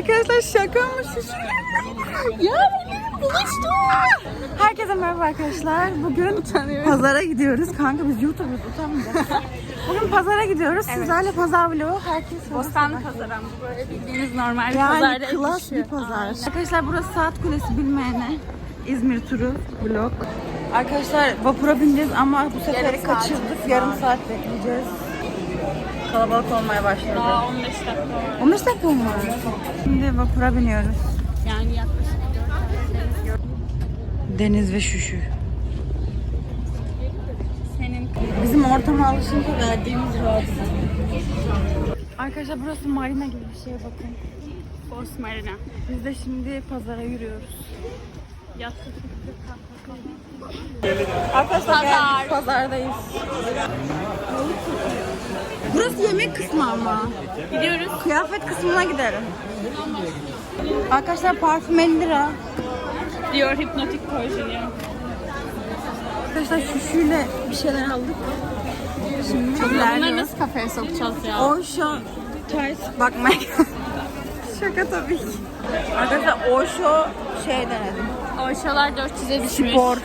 Arkadaşlar şaka mı Ya benim buluştu. Herkese merhaba arkadaşlar. Bugün pazara gidiyoruz. Kanka biz YouTube'uz utanmayacağız. Bugün pazara gidiyoruz. Sizlerle pazar vlogu. Herkes Bostan pazarı ama böyle bildiğiniz normal yani pazarda klas yetişiyor. bir pazar. Arkadaşlar burası Saat Kulesi bilmeyene İzmir turu vlog. Arkadaşlar vapura bineceğiz ama bu sefer Yarım saat. kaçırdık. Yarım saat bekleyeceğiz. Kalabalık olmaya başladı. Daha 15 dakika var. 15 dakika mı var? Şimdi vapura biniyoruz. Yani yaklaşık Deniz ve şuşu. senin Bizim ortama alışınca verdiğimiz rahatsız. Arkadaşlar burası marina gibi bir şeye bakın. Bos Marina. Biz de şimdi pazara yürüyoruz. Arkadaşlar Pazar. pazardayız. Burası yemek kısmı ama. Gidiyoruz. Kıyafet kısmına gidelim. Arkadaşlar parfüm 50 lira. Diyor hipnotik projeni. Arkadaşlar şuşuyla bir şeyler aldık. Şimdi Bunları ilerliyoruz. nasıl kafeye sokacağız ya? Osho Twice bakmaya Şaka tabii ki. Arkadaşlar Osho şey denedim. Orşalar 400'e düşmüş. Spor.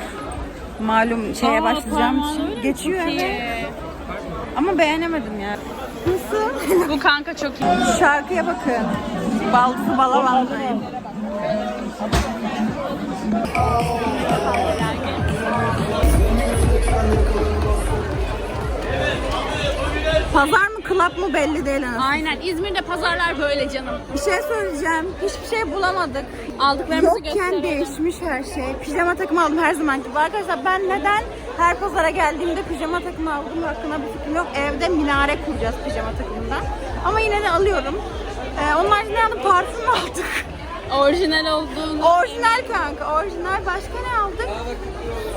Malum şeye Aa, başlayacağım için. Geçiyor evet. Ama beğenemedim ya. Nasıl? Bu kanka çok iyi. Şarkıya bakın. Baltısı balalandayım. Pazar mı club mı belli değil anasını. Aynen. İzmir'de pazarlar böyle canım. Bir şey söyleyeceğim. Hiçbir şey bulamadık. Aldıklarımızı Yokken gösterelim. değişmiş her şey. Pijama takımı aldım her zaman gibi. Arkadaşlar ben neden her pazara geldiğimde pijama takımı aldım hakkında bir fikrim yok. Evde minare kuracağız pijama takımından. Ama yine de alıyorum. Ee, onun haricinde aldım parfüm aldık. Orijinal olduğunu. Orijinal kanka. Orijinal. Başka ne aldık?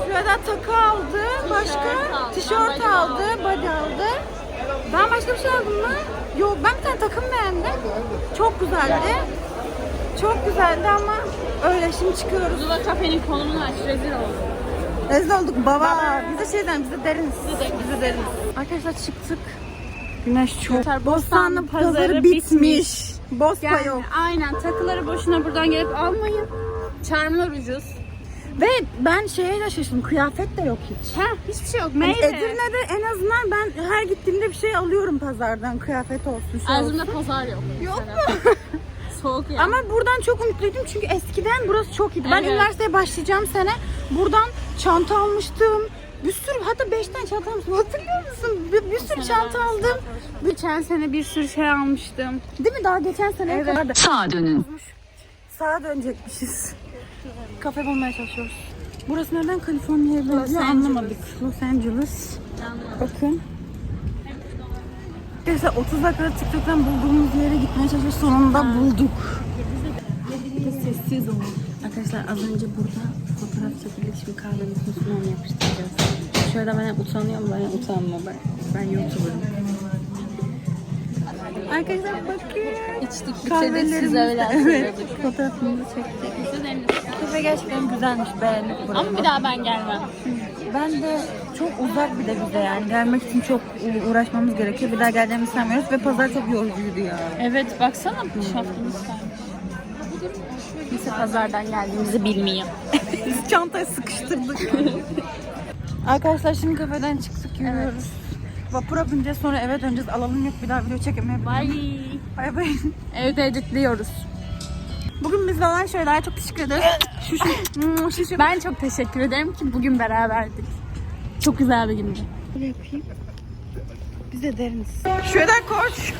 Şurada takı aldı. Başka? aldı. Tişört aldı. Body aldı. Ben başka bir şey aldım mı? Yok ben bir tane takım beğendim. Çok güzeldi. Çok güzeldi ama öyle şimdi çıkıyoruz. Zula kafenin konumunu aç. Rezil olduk. Rezil olduk baba. Biz de şeyden biz de deriniz. Biz de- Biz de deriniz. Arkadaşlar çıktık. Güneş çok. Bostanlı Bostanlı pazarı pazarı bitmiş. Bospa Yani yok. aynen takıları boşuna buradan gelip almayın. Çarmılar ucuz. Ve ben şeye de şaşırdım. Kıyafet de yok hiç. Ha hiçbir şey yok. Hani Meyve. Edirne'de en azından ben her gittiğimde bir şey alıyorum pazardan. Kıyafet olsun, şey Erzurum'da olsun. pazar yok. Yok mesela. Soğuk yani. Ama buradan çok umutluydum çünkü eskiden burası çok iyiydi. Ben Evet. üniversiteye başlayacağım sene buradan çanta almıştım. Bir sürü hatta 5 tane çanta almıştım. Hatırlıyor musun? Bir, bir sürü çanta aldım. Geçen sene bir sürü şey almıştım. Değil mi? Daha geçen sene Evet. kadar da Sağa dönün. Sağa dönecekmişiz. Kafe bulmaya çalışıyoruz. Burası neden Kaliforniya'ya benziyor anlamadık. Los Angeles. Bakın. Arkadaşlar 30 dakikada TikTok'tan bulduğumuz yere gitmeye çalışıyoruz. Sonunda bulduk. Sessiz olun. Arkadaşlar az önce burada fotoğraf çekildik. Şimdi kahvenin üstüne yapıştıracağız. Şöyle ben utanıyorum. Ben utanma. Ben, ben YouTuber'ım. Arkadaşlar bakın. İçtik Kahvelerimiz size öyle Evet. Fotoğrafımızı çektik. Kafe gerçekten güzelmiş. Beğendik burayı. Ama bir daha ben gelmem. Ben de çok uzak bir de bize yani. Gelmek için çok u- uğraşmamız gerekiyor. Bir daha geleceğimizi sanmıyoruz ve pazar çok yorucuydu ya. Evet baksana şaftımız kalmış. Neyse pazardan geldiğimizi bilmeyeyim. Biz çantayı sıkıştırdık. Arkadaşlar şimdi kafeden çıktık yürüyoruz. Vapura bineceğiz sonra eve döneceğiz. Alalım yok bir daha video çekemeye. Bye. Bay bay. Evde editliyoruz. Bugün bizle olan şeyler çok teşekkür ederiz. Şu şu. şu, şu. Ben çok teşekkür ederim ki bugün beraberdik. Çok güzel bir gündü. Böyle yapayım. Biz de deriniz. Şöyle koş.